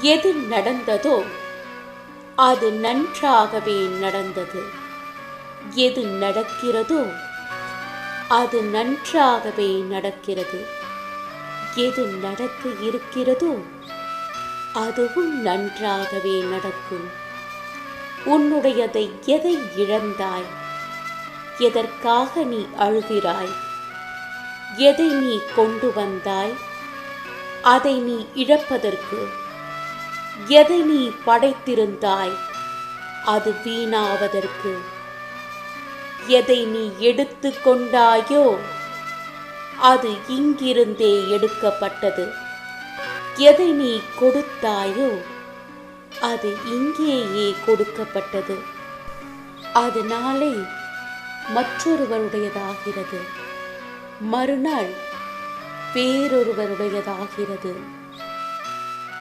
எது நடந்ததோ அது நன்றாகவே நடந்தது. எது நடக்கிறதோ அது நன்றாகவே நடக்கிறது. எது நடக்க இருக்கிறதோ அதுவும் நன்றாகவே நடக்கும். உன்னுடையதை எதை இழந்தாய்? எதற்காக நீ அழுகிறாய்? எதை நீ கொண்டு வந்தாய்? அதை நீ இழப்பதற்கு எதை நீ படைத்திருந்தாய்? அது வீணாவதற்கு. எதை நீ எடுத்து கொண்டாயோ அது இங்கிருந்தே எடுக்கப்பட்டது. எதை நீ கொடுத்தாயோ அது இங்கேயே கொடுக்கப்பட்டது. அது நாளை மற்றொருவருடையதாகிறது. மறுநாள் வேறொருவருடையதாகிறது.